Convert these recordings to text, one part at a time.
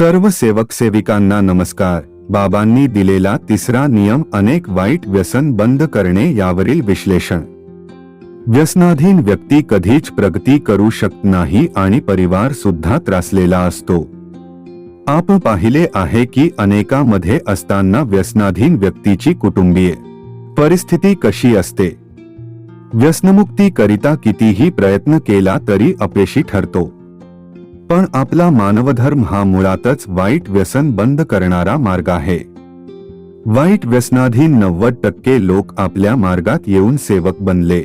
सर्व सेवक सेविकांना नमस्कार. बाबांनी दिलेला तिसरा नियम अनेक वाईट व्यसन बंद करणे यावरील विश्लेषण. व्यसनाधीन व्यक्ती कधीच प्रगती करू शकत नाही आणि परिवार सुद्धा त्रासलेला असतो. आपण पाहिले आहे की अनेकामध्ये असताना व्यसनाधीन व्यक्तीची कुटुंबीय परिस्थिती कशी असते? व्यसनमुक्ती करिता कितीही प्रयत्न केला तरी अपयशी ठरतो. पण आपला मानवधर्म हा मुळातच वाईट व्यसन बंद करणारा मार्ग आहे. वाईट व्यसनाधीन नव्वद टक्के लोक आपल्या मार्गात येऊन सेवक बनले.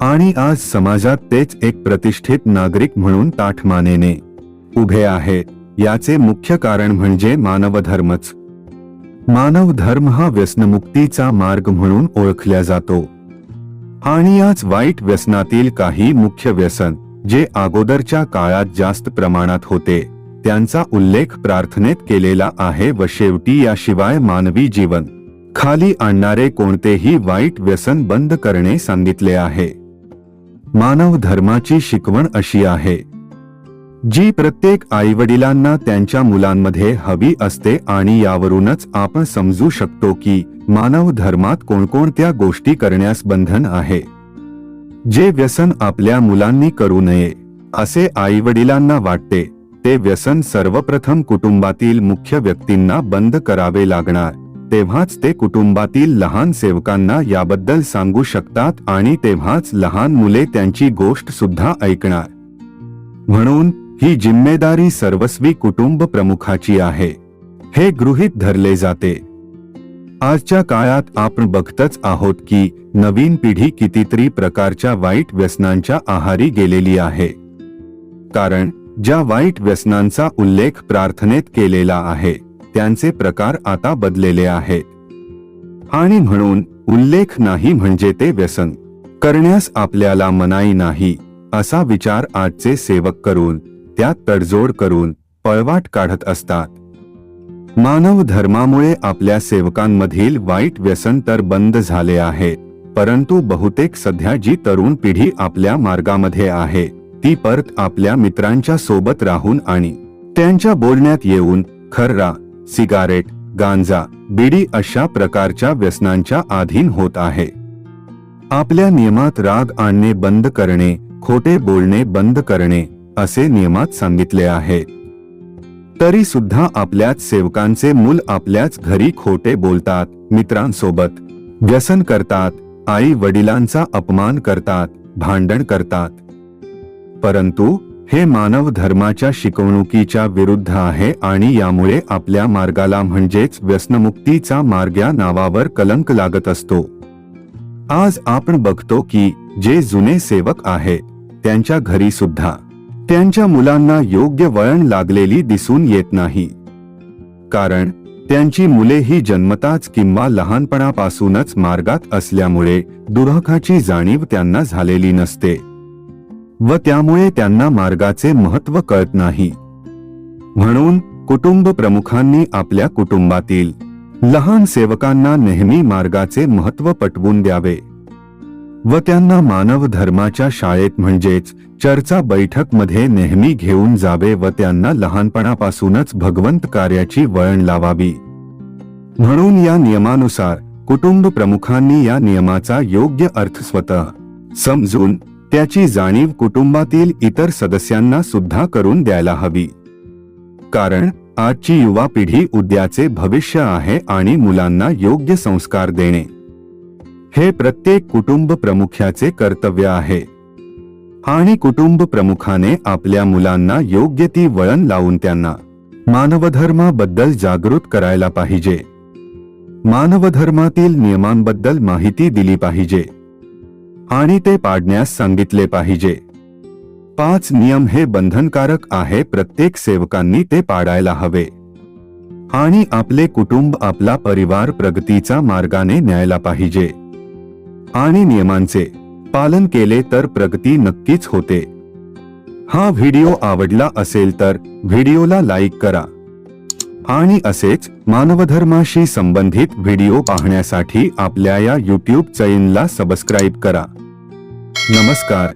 आणि आज समाजात तेच एक प्रतिष्ठित नागरिक म्हणून ताठमानेने उभे आहे याचे मुख्य कारण म्हणजे मानवधर्मच. मानव धर्म हा व्यसनमुक्तीचा मार्ग म्हणून ओळखला जातो. आणि आज वाईट व्यसनातील काही मुख्य व्यसन जे अगोदरच्या काळात जास्त प्रमाणात होते त्यांचा उल्लेख प्रार्थनेत केलेला आहे व शेवटी याशिवाय मानवी जीवन. खाली आणणारे कोणतेही वाईट व्यसन बंद करणे सांगितले आहे. मानव धर्माची शिकवण अशी आहे. जी प्रत्येक आईवडिलांना त्यांच्या मुलांमध्ये हवी असते आणि यावरूनच आपण समजू शकतो की मानव धर्मात कोणकोणत्या गोष्टी करण्यास बंधन आहे. जे व्यसन आपल्या मुलांनी करू नये असे आईवडिलांना वाटते ते व्यसन सर्वप्रथम कुटुंबातील मुख्य व्यक्तींना बंद करावे लागणार. तेव्हाच ते कुटुंबातील लहान सेवकांना याबद्दल सांगू शकतात आणि तेव्हाच लहान मुले त्यांची गोष्ट सुद्धा ऐकणार. म्हणून ही जिम्मेदारी सर्वस्वी कुटुंब प्रमुखाची आहे. हे गृहीत धरले जाते. आजच्या काळात आपण बघतच आहोत की नवीन पिढी कितीतरी प्रकारच्या वाईट व्यसनांच्या आहारी गेलेली आहे. कारण ज्या वाईट व्यसनांचा उल्लेख प्रार्थनेत केलेला आहे त्यांचे प्रकार आता बदलेले आहेत. आणि म्हणून उल्लेख नाही म्हणजे ते व्यसन करण्यास आपल्याला मनाई नाही असा विचार आजचे सेवक करून त्यात तडजोड करून पळवाट काढत असतात. मानव धर्मामुळे आपल्या सेवकांमधील वाईट व्यसन तर बंद झाले आहे परंतु बहुतेक सध्या जी तरुण पिढी आपल्या मार्गामध्ये आहे ती परत आपल्या मित्रांच्या सोबत राहून आणि त्यांच्या बोलण्यात येऊन खर्रा सिगारेट गांजा बिडी अशा प्रकारच्या व्यसनांच्या अधीन होत आहे. आपल्या नियमात राग आणणे बंद करणे खोटे बोलणे बंद करणे असे नियमात सांगितले आहे. तरी सुद्धा आपल्याच सेवकांचे मूल आपल्याच घरी खोटे बोलतात मित्रांसोबत. व्यसन करतात आई वडिलांचा अपमान करतात भांडण करतात. परंतु हे मानव धर्माच्या शिकवणुकीच्या विरुद्ध आहे आणि यामुळे आपल्या मार्गाला म्हणजेच व्यसनमुक्तीचा मार्ग या नावावर कलंक लागत असतो. आज आपण बघतो की जे जुने सेवक आहेत त्यांच्या घरी सुद्धा त्यांच्या मुलांना योग्य वळण लागलेली दिसून येत नाही. कारण त्यांची मुले ही जन्मताच किंवा लहानपणापासूनच मार्गात असल्यामुळे दुराखाची जाणीव त्यांना झालेली नसते. व त्यामुळे त्यांना मार्गाचे महत्त्व कळत नाही. म्हणून कुटुंब प्रमुखांनी आपल्या कुटुंबातील लहान सेवकांना नेहमी मार्गाचे महत्त्व पटवून द्यावे. व त्यांना मानव धर्माच्या शाळेत म्हणजेच चर्चा बैठकमध्ये नेहमी घेऊन जावे व त्यांना लहानपणापासूनच भगवंत कार्याची वळण लावावी. म्हणून या नियमानुसार कुटुंब प्रमुखांनी या नियमाचा योग्य अर्थ स्वतः समजून त्याची जाणीव कुटुंबातील इतर सदस्यांना सुद्धा करून द्यायला हवी. कारण आजची युवा पिढी उद्याचे भविष्य आहे आणि मुलांना योग्य संस्कार देणे. हे प्रत्येक कुटुंब प्रमुख्याचे कर्तव्य आहे. आणि कुटुंब प्रमुखाने आपल्या मुलांना योग्य ती वळण लावून त्यांना मानवधर्माबद्दल जागृत करायला पाहिजे. मानवधर्मातील नियमांबद्दल माहिती दिली पाहिजे. आणि ते पाडण्यास सांगितले पाहिजे. पाच नियम हे बंधनकारक आहे प्रत्येक सेवकांनी ते पाडायला हवे. आणि आपले कुटुंब आपला परिवार प्रगतीचा मार्गाने न्यायला पाहिजे. आणि नियमांचे पालन केले तर प्रगती नक्कीच होते. हा व्हिडिओ आवडला असेल तर व्हिडिओला लाईक करा. आणि असेच मानवधर्माशी संबंधित व्हिडिओ पाहण्यासाठी आपल्या या यूट्यूब चॅनलला सबस्क्राईब करा. नमस्कार.